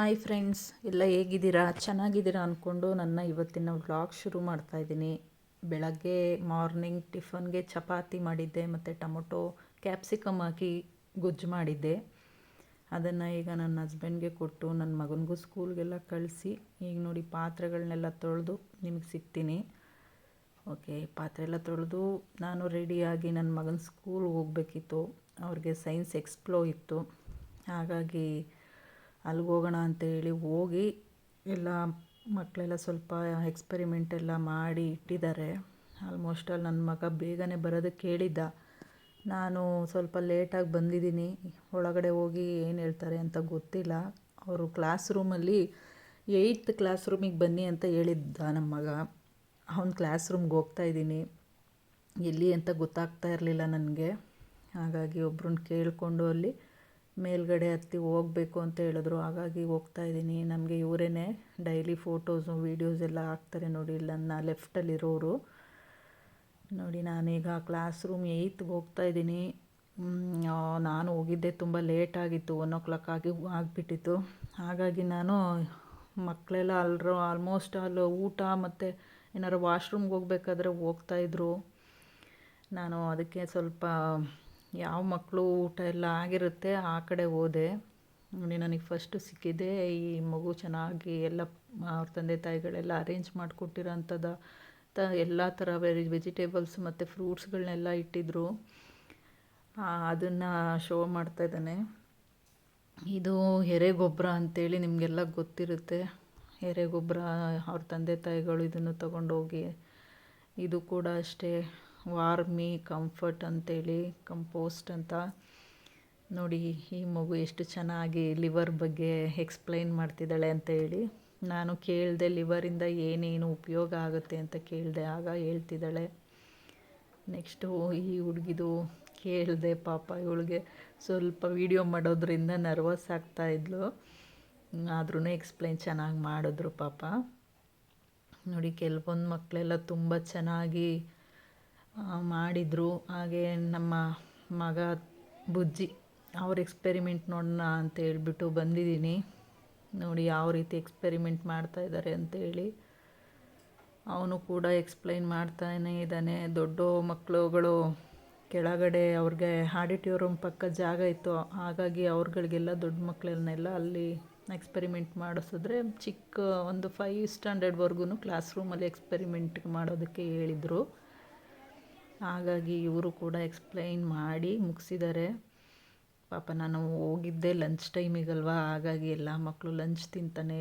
Hi friends ಎಲ್ಲ ಹೇಗಿದ್ದೀರಾ? ಚೆನ್ನಾಗಿದ್ದೀರಾ ಅಂದ್ಕೊಂಡು ನನ್ನ ಇವತ್ತಿನ ವ್ಲಾಗ್ ಶುರು ಮಾಡ್ತಾಯಿದ್ದೀನಿ ಬೆಳಗ್ಗೆ ಮಾರ್ನಿಂಗ್ ಟಿಫನ್ಗೆ ಚಪಾತಿ ಮಾಡಿದ್ದೆ, ಮತ್ತು ಟೊಮೊಟೊ ಕ್ಯಾಪ್ಸಿಕಮ್ ಹಾಕಿ ಗೊಜ್ಜು ಮಾಡಿದ್ದೆ. ಅದನ್ನು ಈಗ ನನ್ನ ಹಸ್ಬೆಂಡ್ಗೆ ಕೊಟ್ಟು ನನ್ನ ಮಗನಿಗೂ ಸ್ಕೂಲ್ಗೆಲ್ಲ ಕಳಿಸಿ, ಈಗ ನೋಡಿ ಪಾತ್ರೆಗಳನ್ನೆಲ್ಲ ತೊಳೆದು ನಿಮಗೆ ಸಿಗ್ತೀನಿ. ಓಕೆ ಪಾತ್ರೆ ಎಲ್ಲ ತೊಳೆದು ನಾನು ರೆಡಿಯಾಗಿ ನನ್ನ ಮಗನ ಸ್ಕೂಲ್ಗೆ ಹೋಗಬೇಕಿತ್ತು. ಅವ್ರಿಗೆ ಸೈನ್ಸ್ ಎಕ್ಸ್ಪ್ಲೋ ಇತ್ತು. ಹಾಗಾಗಿ ಅಲ್ಲಿಗೆ ಹೋಗೋಣ ಅಂತೇಳಿ ಹೋಗಿ ಎಲ್ಲ ಮಕ್ಕಳೆಲ್ಲ ಸ್ವಲ್ಪ ಎಕ್ಸ್ಪೆರಿಮೆಂಟ್ ಎಲ್ಲ ಮಾಡಿ ಇಟ್ಟಿದ್ದಾರೆ. ಆಲ್ಮೋಸ್ಟ್ ಅಲ್ಲಿ ನನ್ನ ಮಗ ಬೇಗನೆ ಬರೋದಕ್ಕೆ ಕೇಳಿದ್ದ. ನಾನು ಸ್ವಲ್ಪ ಲೇಟಾಗಿ ಬಂದಿದ್ದೀನಿ. ಒಳಗಡೆ ಹೋಗಿ ಏನು ಹೇಳ್ತಾರೆ ಅಂತ ಗೊತ್ತಿಲ್ಲ. ಅವರು ಕ್ಲಾಸ್ ರೂಮಲ್ಲಿ ಏಯ್ತ್ ಕ್ಲಾಸ್ ರೂಮಿಗೆ ಬನ್ನಿ ಅಂತ ಹೇಳಿದ್ದ ನಮ್ಮ ಮಗ. ಅವ್ನು ಕ್ಲಾಸ್ ರೂಮ್ಗೆ ಹೋಗ್ತಾ ಇದ್ದೀನಿ. ಎಲ್ಲಿ ಅಂತ ಗೊತ್ತಾಗ್ತಾ ಇರಲಿಲ್ಲ ನನಗೆ. ಹಾಗಾಗಿ ಒಬ್ರನ್ನ ಕೇಳಿಕೊಂಡು ಅಲ್ಲಿ ಮೇಲ್ಗಡೆ ಹತ್ತಿ ಹೋಗಬೇಕು ಅಂತ ಹೇಳಿದ್ರು. ಹಾಗಾಗಿ ಹೋಗ್ತಾ ಇದ್ದೀನಿ. ನಮಗೆ ಇವರೇ ಡೈಲಿ ಫೋಟೋಸು ವೀಡಿಯೋಸ್ ಎಲ್ಲ ಹಾಕ್ತಾರೆ ನೋಡಿ. ನನ್ನ ಲೆಫ್ಟಲ್ಲಿರೋರು ನೋಡಿ, ನಾನೀಗ ಕ್ಲಾಸ್ ರೂಮ್ ಏಯ್ತ್ಗೆ ಹೋಗ್ತಾ ಇದ್ದೀನಿ. ನಾನು ಹೋಗಿದ್ದೆ ತುಂಬ ಲೇಟ್ ಆಗಿತ್ತು. ಒನ್ ಓ ಕ್ಲಾಕ್ ಆಗಿ ಆಗಿಬಿಟ್ಟಿತ್ತು. ಹಾಗಾಗಿ ನಾನು ಮಕ್ಕಳೆಲ್ಲ ಅಲ್ರೂ ಆಲ್ಮೋಸ್ಟ್ ಅಲ್ಲಿ ಊಟ ಮತ್ತು ಏನಾರು ವಾಶ್ರೂಮ್ಗೆ ಹೋಗ್ಬೇಕಾದ್ರೆ ಹೋಗ್ತಾಯಿದ್ರು ನಾನು ಅದಕ್ಕೆ ಸ್ವಲ್ಪ ಯಾವ ಮಕ್ಕಳು ಊಟ ಎಲ್ಲ ಆಗಿರುತ್ತೆ ಆ ಕಡೆ ಹೋದೆ. ನೋಡಿ, ನನಗೆ ಫಸ್ಟು ಸಿಕ್ಕಿದೆ. ಈ ಮಗು ಚೆನ್ನಾಗಿ ಎಲ್ಲ, ಅವ್ರ ತಂದೆ ತಾಯಿಗಳೆಲ್ಲ ಅರೇಂಜ್ ಮಾಡಿಕೊಟ್ಟಿರೋ ಅಂಥದ್ದು ತ ಎಲ್ಲ ಥರ ವೆರಿ ವೆಜಿಟೇಬಲ್ಸ್ ಮತ್ತು ಫ್ರೂಟ್ಸ್ಗಳನ್ನೆಲ್ಲ ಇಟ್ಟಿದ್ದರು ಅದನ್ನು ಶೋ ಮಾಡ್ತಾ ಇದ್ದಾನೆ. ಇದು ಎರೆಗೊಬ್ಬರ ಅಂತೇಳಿ ನಿಮಗೆಲ್ಲ ಗೊತ್ತಿರುತ್ತೆ. ಎರೆಗೊಬ್ಬರ ಅವ್ರ ತಂದೆ ತಾಯಿಗಳು ಇದನ್ನು ತಗೊಂಡೋಗಿ, ಇದು ಕೂಡ ಅಷ್ಟೇ. ವಾರ್ಮಿ, ಕಂಫರ್ಟ್ ಅಂತೇಳಿ, ಕಂಪೋಸ್ಟ್ ಅಂತ. ನೋಡಿ, ಈ ಮಗು ಎಷ್ಟು ಚೆನ್ನಾಗಿ ಲಿವರ್ ಬಗ್ಗೆ ಎಕ್ಸ್ಪ್ಲೈನ್ ಮಾಡ್ತಿದ್ದಾಳೆ ಅಂತ ಹೇಳಿ ನಾನು ಕೇಳಿದೆ ಲಿವರಿಂದ ಏನೇನು ಉಪಯೋಗ ಆಗುತ್ತೆ ಅಂತ ಕೇಳಿದೆ, ಆಗ ಹೇಳ್ತಿದ್ದಾಳೆ. ನೆಕ್ಸ್ಟು ಈ ಹುಡುಗಿದು ಕೇಳಿದೆ ಪಾಪ ಇವಳಿಗೆ ಸ್ವಲ್ಪ ವೀಡಿಯೋ ಮಾಡೋದ್ರಿಂದ ನರ್ವಸ್ ಆಗ್ತಾಯಿದ್ಲು ಆದ್ರೂ ಎಕ್ಸ್ಪ್ಲೈನ್ ಚೆನ್ನಾಗಿ ಮಾಡಿದ್ರು ಪಾಪ. ನೋಡಿ, ಕೆಲವೊಂದು ಮಕ್ಕಳೆಲ್ಲ ತುಂಬ ಚೆನ್ನಾಗಿ ಮಾಡಿದರು. ಹಾಗೆ ನಮ್ಮ ಮಗ ಬುಜ್ಜಿ, ಅವ್ರ ಎಕ್ಸ್ಪೆರಿಮೆಂಟ್ ನೋಡೋಣ ಅಂತ ಹೇಳ್ಬಿಟ್ಟು ಬಂದಿದ್ದೀನಿ. ನೋಡಿ ಯಾವ ರೀತಿ ಎಕ್ಸ್ಪೆರಿಮೆಂಟ್ ಮಾಡ್ತಾ ಇದ್ದಾರೆ ಅಂತೇಳಿ ಅವನು ಕೂಡ ಎಕ್ಸ್ಪ್ಲೈನ್ ಮಾಡ್ತಾನೇ ಇದ್ದಾನೆ. ದೊಡ್ಡ ಮಕ್ಕಳುಗಳು ಕೆಳಗಡೆ ಅವ್ರಿಗೆ ಆಡಿಟೋರಿಯಂ ಪಕ್ಕ ಜಾಗ ಇತ್ತು. ಹಾಗಾಗಿ ಅವ್ರಗಳಿಗೆಲ್ಲ ದೊಡ್ಡ ಮಕ್ಕಳನ್ನೆಲ್ಲ ಅಲ್ಲಿ ಎಕ್ಸ್ಪೆರಿಮೆಂಟ್ ಮಾಡಿಸಿದ್ರೆ ಚಿಕ್ಕ ಒಂದು ಫೈವ್ ಸ್ಟ್ಯಾಂಡರ್ಡ್ವರೆಗೂ ಕ್ಲಾಸ್ ರೂಮಲ್ಲಿ ಎಕ್ಸ್ಪೆರಿಮೆಂಟ್ ಮಾಡೋದಕ್ಕೆ ಹೇಳಿದರು. ಹಾಗಾಗಿ ಇವರು ಕೂಡ ಎಕ್ಸ್ಪ್ಲೈನ್ ಮಾಡಿ ಮುಗಿಸಿದ್ದಾರೆ ಪಾಪ ನಾನು ಹೋಗಿದ್ದೆ ಲಂಚ್ ಟೈಮಿಗಲ್ವಾ ಹಾಗಾಗಿ ಎಲ್ಲ ಮಕ್ಕಳು ಲಂಚ್ ತಿಂತಾನೆ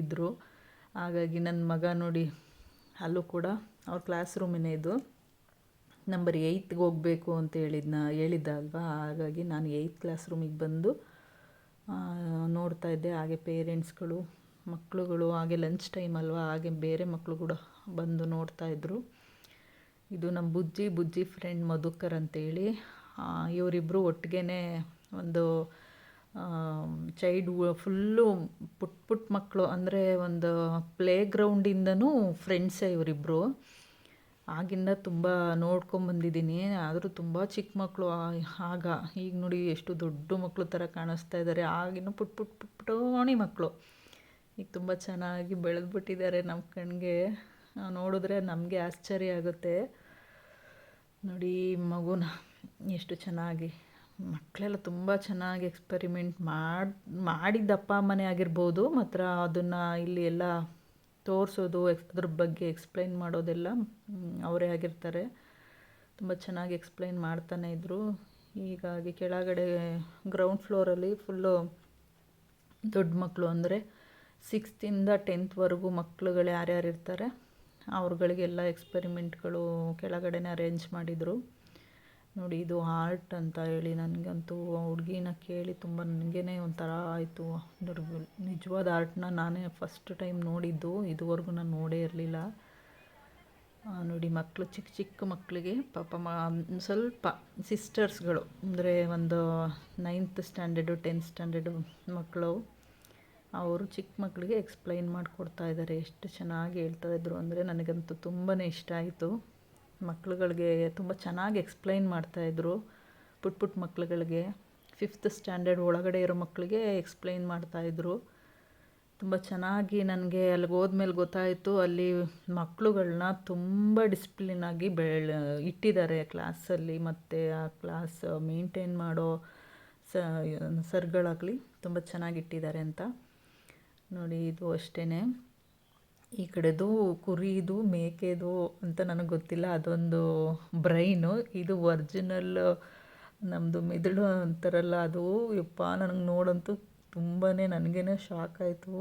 ಇದ್ದರು ಹಾಗಾಗಿ ನನ್ನ ಮಗ ನೋಡಿ, ಅಲ್ಲೂ ಕೂಡ ಅವ್ರ ಕ್ಲಾಸ್ ರೂಮಿನೇ ಇದು. ನಂಬರ್ ಏಯ್ತ್ಗೆ ಹೋಗಬೇಕು ಅಂತ ಹೇಳಿದ್ನ ಹೇಳಿದ್ದ ಅಲ್ವಾ ಹಾಗಾಗಿ ನಾನು ಏಯ್ತ್ ಕ್ಲಾಸ್ ರೂಮಿಗೆ ಬಂದು ನೋಡ್ತಾ ಇದ್ದೆ. ಹಾಗೆ ಪೇರೆಂಟ್ಸ್ಗಳು ಮಕ್ಕಳುಗಳು ಹಾಗೆ ಲಂಚ್ ಟೈಮ್ ಅಲ್ವಾ? ಹಾಗೆ ಬೇರೆ ಮಕ್ಕಳು ಕೂಡ ಬಂದು ನೋಡ್ತಾಯಿದ್ರು ಇದು ನಮ್ಮ ಬುಜ್ಜಿ ಬುಜ್ಜಿ ಫ್ರೆಂಡ್ ಮಧುಕರ್ ಅಂತೇಳಿ. ಇವರಿಬ್ಬರು ಒಟ್ಟಿಗೆ ಒಂದು ಚೈಲ್ಡ್ ಫುಲ್ಲು ಪುಟ್ ಪುಟ್ಟ ಮಕ್ಕಳು ಅಂದರೆ ಒಂದು ಪ್ಲೇ ಗ್ರೌಂಡಿಂದನೂ ಫ್ರೆಂಡ್ಸೇ ಇವರಿಬ್ಬರು ಆಗಿಂದ ತುಂಬ ನೋಡ್ಕೊಂಬಂದಿದ್ದೀನಿ ಆದರೂ ತುಂಬ ಚಿಕ್ಕ ಮಕ್ಕಳು ಆಗ, ಈಗ ನೋಡಿ ಎಷ್ಟು ದೊಡ್ಡ ಮಕ್ಕಳು ಥರ ಕಾಣಿಸ್ತಾ ಇದ್ದಾರೆ ಆಗಿನ ಪುಟ್ ಪುಟ್ ಪುಟ್ ಪುಟೋಣಿ ಮಕ್ಕಳು ಈಗ ತುಂಬ ಚೆನ್ನಾಗಿ ಬೆಳೆದ್ಬಿಟ್ಟಿದ್ದಾರೆ ನಮ್ಮ ಕಣ್ಣಿಗೆ ನೋಡಿದ್ರೆ ನಮಗೆ ಆಶ್ಚರ್ಯ ಆಗುತ್ತೆ. ನೋಡಿ, ಮಗುನ ಎಷ್ಟು ಚೆನ್ನಾಗಿ, ಮಕ್ಕಳೆಲ್ಲ ತುಂಬ ಚೆನ್ನಾಗಿ ಎಕ್ಸ್ಪೆರಿಮೆಂಟ್ ಮಾಡಿ, ಮಾಡಿದ್ದ ಅಪ್ಪ ಅಮ್ಮನೇ ಆಗಿರ್ಬೋದು, ಮಾತ್ರ ಅದನ್ನು ಇಲ್ಲಿ ಎಲ್ಲ ತೋರಿಸೋದು ಎಕ್ಸ್ ಅದ್ರ ಬಗ್ಗೆ ಎಕ್ಸ್ಪ್ಲೈನ್ ಮಾಡೋದೆಲ್ಲ ಅವರೇ ಆಗಿರ್ತಾರೆ. ತುಂಬ ಚೆನ್ನಾಗಿ ಎಕ್ಸ್ಪ್ಲೈನ್ ಮಾಡ್ತಾನೆ ಇದ್ದರು ಹೀಗಾಗಿ ಕೆಳಗಡೆ ಗ್ರೌಂಡ್ ಫ್ಲೋರಲ್ಲಿ ಫುಲ್ಲು ದೊಡ್ಡ ಮಕ್ಕಳು ಅಂದರೆ ಸಿಕ್ಸ್ತಿಂದ ಟೆಂತ್ವರೆಗೂ ಮಕ್ಕಳುಗಳು ಯಾರ್ಯಾರು ಇರ್ತಾರೆ ಅವ್ರುಗಳಿಗೆಲ್ಲ ಎಕ್ಸ್ಪೆರಿಮೆಂಟ್ಗಳು ಕೆಳಗಡೆನೇ ಅರೇಂಜ್ ಮಾಡಿದರು. ನೋಡಿ, ಇದು ಆರ್ಟ್ ಅಂತ ಹೇಳಿ ನನಗಂತೂ ಹುಡುಗಿನ ಕೇಳಿ ತುಂಬ ನನಗೇ ಒಂಥರ ಆಯಿತು. ನಿಜವಾದ ಆರ್ಟ್ನ ನಾನೇ ಫಸ್ಟ್ ಟೈಮ್ ನೋಡಿದ್ದು. ಇದುವರೆಗೂ ನಾನು ನೋಡೇ ಇರಲಿಲ್ಲ. ನೋಡಿ ಮಕ್ಕಳು ಚಿಕ್ಕ ಚಿಕ್ಕ ಮಕ್ಕಳಿಗೆ ಪಾಪ ಮ, ಸ್ವಲ್ಪ ಸಿಸ್ಟರ್ಸ್ಗಳು ಅಂದರೆ ಒಂದು ನೈನ್ತ್ ಸ್ಟ್ಯಾಂಡರ್ಡು ಟೆಂತ್ ಸ್ಟ್ಯಾಂಡರ್ಡು ಮಕ್ಕಳು ಅವರು ಚಿಕ್ಕ ಮಕ್ಕಳಿಗೆ ಎಕ್ಸ್ಪ್ಲೈನ್ ಮಾಡಿಕೊಡ್ತಾ ಇದ್ದಾರೆ, ಎಷ್ಟು ಚೆನ್ನಾಗಿ ಹೇಳ್ತಾ ಇದ್ದರು ಅಂದರೆ ನನಗಂತೂ ತುಂಬಾ ಇಷ್ಟ ಆಯಿತು. ಮಕ್ಕಳುಗಳಿಗೆ ತುಂಬ ಚೆನ್ನಾಗಿ ಎಕ್ಸ್ಪ್ಲೈನ್ ಮಾಡ್ತಾಯಿದ್ರು ಪುಟ್ಟ ಪುಟ್ಟ ಮಕ್ಳುಗಳಿಗೆ ಫಿಫ್ತ್ ಸ್ಟ್ಯಾಂಡರ್ಡ್ ಒಳಗಡೆ ಇರೋ ಮಕ್ಕಳಿಗೆ ಎಕ್ಸ್ಪ್ಲೈನ್ ಮಾಡ್ತಾಯಿದ್ರು ತುಂಬ ಚೆನ್ನಾಗಿ ನನಗೆ ಅಲ್ಲಿಗೆ ಹೋದ್ಮೇಲೆ ಗೊತ್ತಾಯಿತು, ಅಲ್ಲಿ ಮಕ್ಕಳುಗಳನ್ನ ತುಂಬ ಡಿಸಿಪ್ಲಿನಾಗಿ ಬೆಳ, ಇಟ್ಟಿದ್ದಾರೆ ಕ್ಲಾಸಲ್ಲಿ ಮತ್ತು ಆ ಕ್ಲಾಸ್ ಮೇಂಟೈನ್ ಮಾಡೋ ಸರ್ಗಳಾಗಲಿ ತುಂಬ ಚೆನ್ನಾಗಿ ಇಟ್ಟಿದ್ದಾರೆ ಅಂತ. ನೋಡಿ, ಇದು ಅಷ್ಟೇ ಈ ಕಡೆದು ಕುರಿದು, ಮೇಕೆದು ಅಂತ ನನಗೆ ಗೊತ್ತಿಲ್ಲ. ಅದೊಂದು ಬ್ರೈನು. ಇದು ಒರ್ಜಿನಲ್ ನಮ್ಮದು ಮೆದುಳು ಅಂತಾರಲ್ಲ ಅದು. ಯಪ್ಪ, ನನಗೆ ನೋಡಂತೂ ತುಂಬಾ ನನಗೇ ಶಾಕ್ ಆಯಿತು.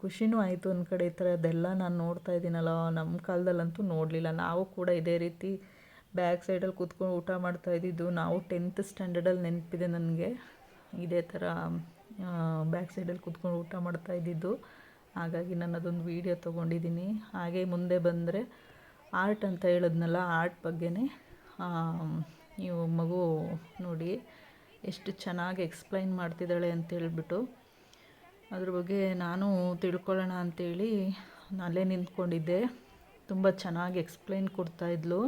ಖುಷಿನೂ ಆಯಿತು ಒಂದು ಕಡೆ ಈ ಥರದ್ದೆಲ್ಲ ನಾನು ನೋಡ್ತಾ ಇದ್ದೀನಲ್ಲ. ನಮ್ಮ ಕಾಲದಲ್ಲಂತೂ ನೋಡಲಿಲ್ಲ. ನಾವು ಕೂಡ ಇದೇ ರೀತಿ ಬ್ಯಾಕ್ ಸೈಡಲ್ಲಿ ಕೂತ್ಕೊಂಡು ಊಟ ಮಾಡ್ತಾ ಇದ್ದಿದ್ದು. ನಾವು ಟೆಂತ್ ಸ್ಟ್ಯಾಂಡರ್ಡಲ್ಲಿ ನೆನಪಿದೆ ನನಗೆ. ಇದೇ ಥರ ಬ್ಯಾಕ್ ಸೈಡಲ್ಲಿ ಕೂತ್ಕೊಂಡು ಊಟ ಮಾಡ್ತಾ ಇದ್ದಿದ್ದು. ಹಾಗಾಗಿ ನಾನು ಅದೊಂದು ವೀಡಿಯೋ ತೊಗೊಂಡಿದ್ದೀನಿ. ಹಾಗೆ ಮುಂದೆ ಬಂದರೆ ಆರ್ಟ್ ಅಂತ ಹೇಳಿದ್ನಲ್ಲ ಆರ್ಟ್ ಬಗ್ಗೆನೇ ನೀವು ಮಗು ನೋಡಿ ಎಷ್ಟು ಚೆನ್ನಾಗಿ ಎಕ್ಸ್ಪ್ಲೈನ್ ಮಾಡ್ತಿದ್ದಾಳೆ ಅಂತೇಳ್ಬಿಟ್ಟು ಅದ್ರ ಬಗ್ಗೆ ನಾನು ತಿಳ್ಕೊಳ್ಳೋಣ ಅಂಥೇಳಿ ಅಲ್ಲೇ ನಿಂತ್ಕೊಂಡಿದ್ದೆ. ತುಂಬ ಚೆನ್ನಾಗಿ ಎಕ್ಸ್ಪ್ಲೈನ್ ಕೊಡ್ತಾಯಿದ್ಲು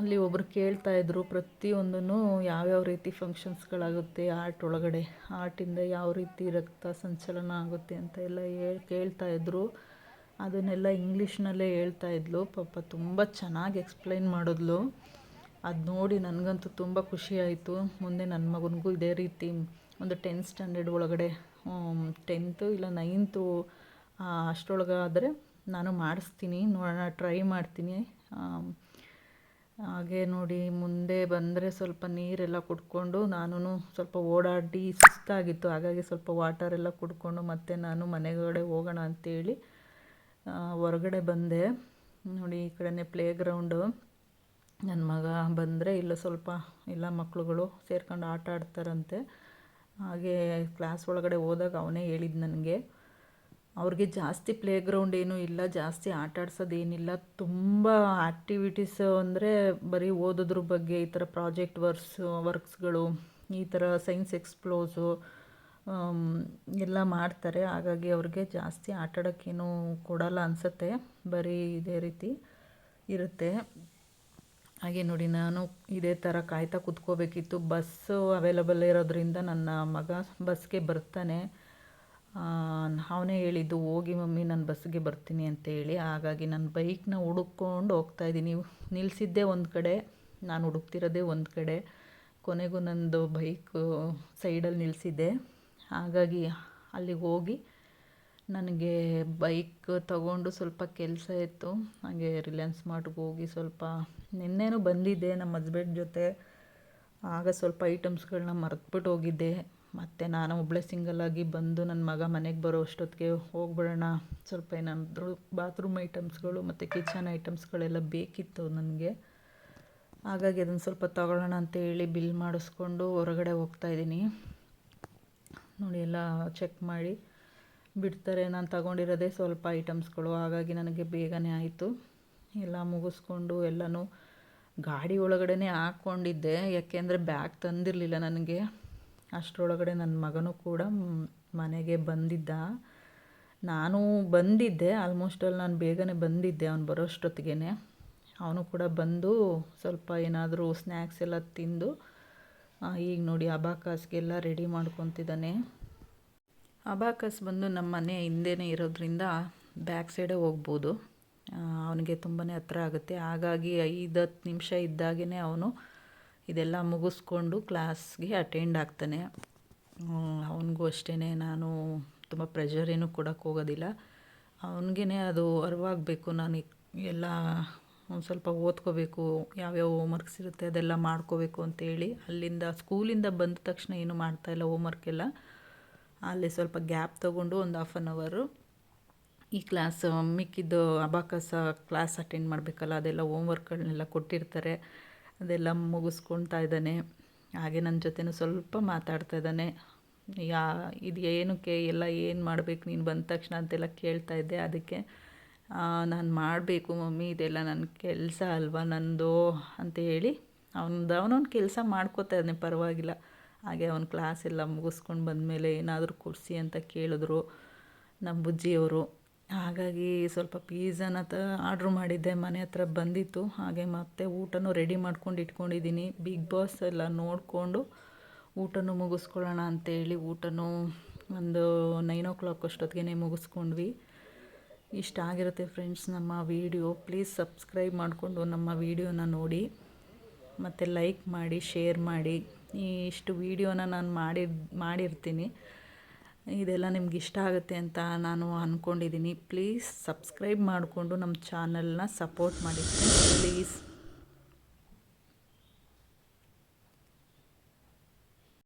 ಅಲ್ಲಿ ಒಬ್ಬರು ಕೇಳ್ತಾಯಿದ್ರು ಪ್ರತಿಯೊಂದನ್ನು ಯಾವ್ಯಾವ ರೀತಿ ಫಂಕ್ಷನ್ಸ್ಗಳಾಗುತ್ತೆ ಆರ್ಟ್ ಒಳಗಡೆ ಆರ್ಟಿಂದ ಯಾವ ರೀತಿ ರಕ್ತ ಸಂಚಲನ ಆಗುತ್ತೆ ಅಂತ ಎಲ್ಲ ಕೇಳ್ತಾ ಇದ್ರು. ಅದನ್ನೆಲ್ಲ ಇಂಗ್ಲೀಷ್ನಲ್ಲೇ ಹೇಳ್ತಾಯಿದ್ಲು ಪಾಪ ತುಂಬ ಚೆನ್ನಾಗಿ ಎಕ್ಸ್ಪ್ಲೈನ್ ಮಾಡಿದ್ಲು. ಅದು ನೋಡಿ ನನಗಂತೂ ತುಂಬ ಖುಷಿ ಆಯಿತು. ಮುಂದೆ ನನ್ನ ಮಗನಿಗೂ ಇದೇ ರೀತಿ ಒಂದು ಟೆಂತ್ ಸ್ಟ್ಯಾಂಡರ್ಡ್ ಒಳಗಡೆ ಟೆಂತು ಇಲ್ಲ ನೈನ್ತು ಅಷ್ಟರೊಳಗಾದರೆ ನಾನು ಮಾಡಿಸ್ತೀನಿ, ನೋಡೋಣ ಟ್ರೈ ಮಾಡ್ತೀನಿ. ಹಾಗೆ ನೋಡಿ, ಮುಂದೆ ಬಂದರೆ ಸ್ವಲ್ಪ ನೀರೆಲ್ಲ ಕುಡ್ಕೊಂಡು ನಾನು ಸ್ವಲ್ಪ ಓಡಾಡಿ ಸುಸ್ತಾಗಿತ್ತು. ಹಾಗಾಗಿ ಸ್ವಲ್ಪ ವಾಟರೆಲ್ಲ ಕುಡ್ಕೊಂಡು ಮತ್ತೆ ನಾನು ಮನೆಗಡೆ ಹೋಗೋಣ ಅಂತೇಳಿ ಹೊರಗಡೆ ಬಂದೆ. ನೋಡಿ, ಈ ಕಡೆನೇ ಪ್ಲೇ ಗ್ರೌಂಡು ನನ್ನ ಮಗ ಬಂದರೆ ಇಲ್ಲ ಸ್ವಲ್ಪ ಎಲ್ಲ ಮಕ್ಕಳುಗಳು ಸೇರ್ಕೊಂಡು ಆಟ ಆಡ್ತಾರಂತೆ. ಹಾಗೆ ಕ್ಲಾಸ್ ಒಳಗಡೆ ಹೋದಾಗ ಅವನೇ ಹೇಳಿದ್ದು ನನಗೆ ಅವ್ರಿಗೆ ಜಾಸ್ತಿ ಪ್ಲೇ ಗ್ರೌಂಡ್ ಏನೂ ಇಲ್ಲ, ಜಾಸ್ತಿ ಆಟ ಆಡ್ಸೋದೇನಿಲ್ಲ ತುಂಬ ಆ್ಯಕ್ಟಿವಿಟೀಸು ಅಂದರೆ ಬರೀ ಓದೋದ್ರ ಬಗ್ಗೆ, ಈ ಥರ ಪ್ರಾಜೆಕ್ಟ್ ವರ್ಕ್ಸ್ ವರ್ಕ್ಸ್ಗಳು ಈ ಥರ ಸೈನ್ಸ್ ಎಕ್ಸ್ಪ್ಲೋಸು ಎಲ್ಲ ಮಾಡ್ತಾರೆ. ಹಾಗಾಗಿ ಅವ್ರಿಗೆ ಜಾಸ್ತಿ ಆಟ ಆಡೋಕ್ಕೇನು ಕೊಡಲ್ಲ ಅನಿಸುತ್ತೆ. ಬರೀ ಇದೇ ರೀತಿ ಇರುತ್ತೆ. ಹಾಗೆ ನೋಡಿ, ನಾನು ಇದೇ ಥರ ಕಾಯ್ತಾ ಕೂತ್ಕೋಬೇಕಿತ್ತು. ಬಸ್ಸು ಅವೈಲಬಲ್ ಇರೋದ್ರಿಂದ ನನ್ನ ಮಗ ಬಸ್ಗೆ ಬರ್ತಾನೆ. ಅವನೇ ಹೇಳಿದ್ದು, ಹೋಗಿ ಮಮ್ಮಿ, ನಾನು ಬಸ್ಸಿಗೆ ಬರ್ತೀನಿ ಅಂತೇಳಿ. ಹಾಗಾಗಿ ನಾನು ಬೈಕ್ನ ಹುಡುಕ್ಕೊಂಡು ಹೋಗ್ತಾಯಿದ್ದೀನಿ ನಿಲ್ಲಿಸಿದ್ದೇ ಒಂದು ಕಡೆ. ನಾನು ಹುಡುಕ್ತಿರೋದೇ ಒಂದು ಕಡೆ. ಕೊನೆಗೂ ನಂದು ಬೈಕು ಸೈಡಲ್ಲಿ ನಿಲ್ಲಿಸಿದ್ದೆ ಹಾಗಾಗಿ ಅಲ್ಲಿಗೆ ಹೋಗಿ ನನಗೆ ಬೈಕ್ ತಗೊಂಡು ಸ್ವಲ್ಪ ಕೆಲಸ ಇತ್ತು. ಹಾಗೆ ರಿಲಯನ್ಸ್ ಮಾರ್ಟ್ಗೆ ಹೋಗಿ ಸ್ವಲ್ಪ ನಿನ್ನೆನೂ ಬಂದಿದ್ದೆ ನಮ್ಮ ಹಸ್ಬೆಂಡ್ ಜೊತೆ. ಆಗ ಸ್ವಲ್ಪ ಐಟಮ್ಸ್ಗಳನ್ನ ಮರೆತ್ಬಿಟ್ಟು ಹೋಗಿದ್ದೆ. ಮತ್ತು ನಾನು ಒಬ್ಬಳೇ ಸಿಂಗಲ್ಲಾಗಿ ಬಂದು ನನ್ನ ಮಗ ಮನೆಗೆ ಬರೋ ಅಷ್ಟೊತ್ತಿಗೆ ಹೋಗ್ಬಿಡೋಣ. ಸ್ವಲ್ಪ ಏನಾದರೂ ಬಾತ್ರೂಮ್ ಐಟಮ್ಸ್ಗಳು ಮತ್ತು ಕಿಚನ್ ಐಟಮ್ಸ್ಗಳೆಲ್ಲ ಬೇಕಿತ್ತು ನನಗೆ. ಹಾಗಾಗಿ ಅದನ್ನು ಸ್ವಲ್ಪ ತಗೊಳ್ಳೋಣ ಅಂತೇಳಿ ಬಿಲ್ ಮಾಡಿಸ್ಕೊಂಡು ಹೊರಗಡೆ ಹೋಗ್ತಾಯಿದ್ದೀನಿ ನೋಡಿ ಎಲ್ಲ ಚೆಕ್ ಮಾಡಿ. ಬಿಡ್ತಾರೆ, ನಾನು ತಗೊಂಡಿರೋದೇ ಸ್ವಲ್ಪ ಐಟಮ್ಸ್ಗಳು ಹಾಗಾಗಿ ನನಗೆ ಬೇಗನೆ ಆಯಿತು. ಎಲ್ಲ ಮುಗಿಸ್ಕೊಂಡು ಎಲ್ಲನೂ ಗಾಡಿ ಒಳಗಡೆ ಹಾಕ್ಕೊಂಡಿದ್ದೆ. ಯಾಕೆಂದರೆ ಬ್ಯಾಗ್ ತಂದಿರಲಿಲ್ಲ ನನಗೆ. ಅಷ್ಟರೊಳಗಡೆ ನನ್ನ ಮಗನೂ ಕೂಡ ಮನೆಗೆ ಬಂದಿದ್ದ. ನಾನು ಬಂದಿದ್ದೆ ಆಲ್ಮೋಸ್ಟ್ ಅಲ್ಲಿ ನಾನು ಬೇಗನೆ ಬಂದಿದ್ದೆ ಅವ್ನು ಬರೋಷ್ಟೊತ್ತಿಗೆ ಅವನು ಕೂಡ ಬಂದು ಸ್ವಲ್ಪ ಏನಾದರೂ ಸ್ನ್ಯಾಕ್ಸ್ ಎಲ್ಲ ತಿಂದು ಈಗ ನೋಡಿ ಅಬಾಕಾಸ್ಗೆಲ್ಲ ರೆಡಿ ಮಾಡ್ಕೊತಿದ್ದಾನೆ. ಅಬಾಕಸ್ ಬಂದು ನಮ್ಮ ಮನೆ ಹಿಂದೆನೇ ಇರೋದ್ರಿಂದ ಬ್ಯಾಕ್ ಸೈಡೇ ಹೋಗ್ಬೋದು. ಅವನಿಗೆ ತುಂಬಾ ಹತ್ರ ಆಗುತ್ತೆ. ಹಾಗಾಗಿ ಐದು ಹತ್ತು ನಿಮಿಷ ಇದ್ದಾಗೇ ಅವನು ಇದೆಲ್ಲ ಮುಗಿಸ್ಕೊಂಡು ಕ್ಲಾಸ್ಗೆ ಅಟೆಂಡ್ ಆಗ್ತಾನೆ. ಅವನಿಗೂ ಅಷ್ಟೇ ನಾನು ತುಂಬ ಪ್ರೆಷರ್ ಏನೂ ಕೊಡೋಕ್ಕೆ ಹೋಗೋದಿಲ್ಲ. ಅವನಿಗೇ ಅದು ಅರಿವಾಗಬೇಕು. ನಾನು ಎಲ್ಲ ಒಂದು ಸ್ವಲ್ಪ ಓದ್ಕೋಬೇಕು. ಯಾವ್ಯಾವ ಹೋಮ್ವರ್ಕ್ಸ್ ಇರುತ್ತೆ ಅದೆಲ್ಲ ಮಾಡ್ಕೋಬೇಕು ಅಂತೇಳಿ. ಅಲ್ಲಿಂದ ಸ್ಕೂಲಿಂದ ಬಂದ ತಕ್ಷಣ ಏನು ಮಾಡ್ತಾಯಿಲ್ಲ ಹೋಮ್ವರ್ಕ್ ಎಲ್ಲ. ಅಲ್ಲಿ ಸ್ವಲ್ಪ ಗ್ಯಾಪ್ ತೊಗೊಂಡು ಒಂದು ಹಾಫ್ ಆನ್ ಅವರು ಈ ಕ್ಲಾಸ್ ಮಿಕ್ಕಿದ್ದು ಅಬಾಕಸ ಕ್ಲಾಸ್ ಅಟೆಂಡ್ ಮಾಡಬೇಕಲ್ಲ, ಅದೆಲ್ಲ ಹೋಮ್ವರ್ಕ್ಗಳನ್ನೆಲ್ಲ ಕೊಟ್ಟಿರ್ತಾರೆ. ಅದೆಲ್ಲ ಮುಗಿಸ್ಕೊಳ್ತಾ ಇದ್ದಾನೆ. ಹಾಗೆ ನನ್ನ ಜೊತೆನೂ ಸ್ವಲ್ಪ ಮಾತಾಡ್ತಾ ಇದ್ದಾನೆ. ಯಾ, ಇದು ಏನಕ್ಕೆ, ಎಲ್ಲ ಏನು ಮಾಡಬೇಕು, ನೀನು ಬಂದ ತಕ್ಷಣ ಅಂತೆಲ್ಲ ಕೇಳ್ತಾ ಇದ್ದೆ ಅದಕ್ಕೆ. ನಾನು ಮಾಡಬೇಕು ಮಮ್ಮಿ, ಇದೆಲ್ಲ ನನ್ನ ಕೆಲಸ ಅಲ್ವಾ ನಂದು ಅಂತ ಹೇಳಿ ಅವನದು ಅವನೊಂದು ಕೆಲಸ ಮಾಡ್ಕೋತಾ ಇದ್ದಾನೆ, ಪರವಾಗಿಲ್ಲ. ಹಾಗೆ ಅವನ ಕ್ಲಾಸ್ ಎಲ್ಲ ಮುಗಿಸ್ಕೊಂಡು ಬಂದಮೇಲೆ ಏನಾದರೂ ಕೊಡಿಸಿ ಅಂತ ಕೇಳಿದ್ರು. ನಮ್ಮ ಬುಜ್ಜಿಯವರು. ಹಾಗಾಗಿ ಸ್ವಲ್ಪ ಪೀಝಾನ ತ ಆರ್ಡ್ರ್ ಮಾಡಿದ್ದೆ, ಮನೆ ಹತ್ರ ಬಂದಿತ್ತು. ಹಾಗೆ ಮತ್ತೆ ಊಟನೂ ರೆಡಿ ಮಾಡ್ಕೊಂಡು ಇಟ್ಕೊಂಡಿದ್ದೀನಿ. ಬಿಗ್ ಬಾಸ್ ಎಲ್ಲ ನೋಡಿಕೊಂಡು ಊಟನೂ ಮುಗಿಸ್ಕೊಳ್ಳೋಣ ಅಂತೇಳಿ ಊಟನೂ ಒಂದು ನೈನ್ ಓ ಕ್ಲಾಕ್ ಅಷ್ಟೊತ್ತಿಗೆ ಮುಗಿಸ್ಕೊಂಡ್ವಿ. ಇಷ್ಟ ಆಗಿರುತ್ತೆ ಫ್ರೆಂಡ್ಸ್ ನಮ್ಮ ವಿಡಿಯೋ ಪ್ಲೀಸ್ ಸಬ್ಸ್ಕ್ರೈಬ್ ಮಾಡಿಕೊಂಡು ನಮ್ಮ ವಿಡಿಯೋನ ನೋಡಿ. ಮತ್ತು ಲೈಕ್ ಮಾಡಿ ಶೇರ್ ಮಾಡಿ. ಇಷ್ಟು ವೀಡಿಯೋನ ನಾನು ಮಾಡಿ ಮಾಡಿರ್ತೀನಿ. ಇದೆಲ್ಲ ನಿಮ್ಗೆ ಇಷ್ಟ ಆಗುತ್ತೆ ಅಂತ ನಾನು ಅಂದ್ಕೊಂಡಿದ್ದೀನಿ ಪ್ಲೀಸ್ ಸಬ್ಸ್ಕ್ರೈಬ್ ಮಾಡಿಕೊಂಡು ನಮ್ಮ ಚಾನಲ್ನ ಸಪೋರ್ಟ್ ಮಾಡಿ. ಪ್ಲೀಸ್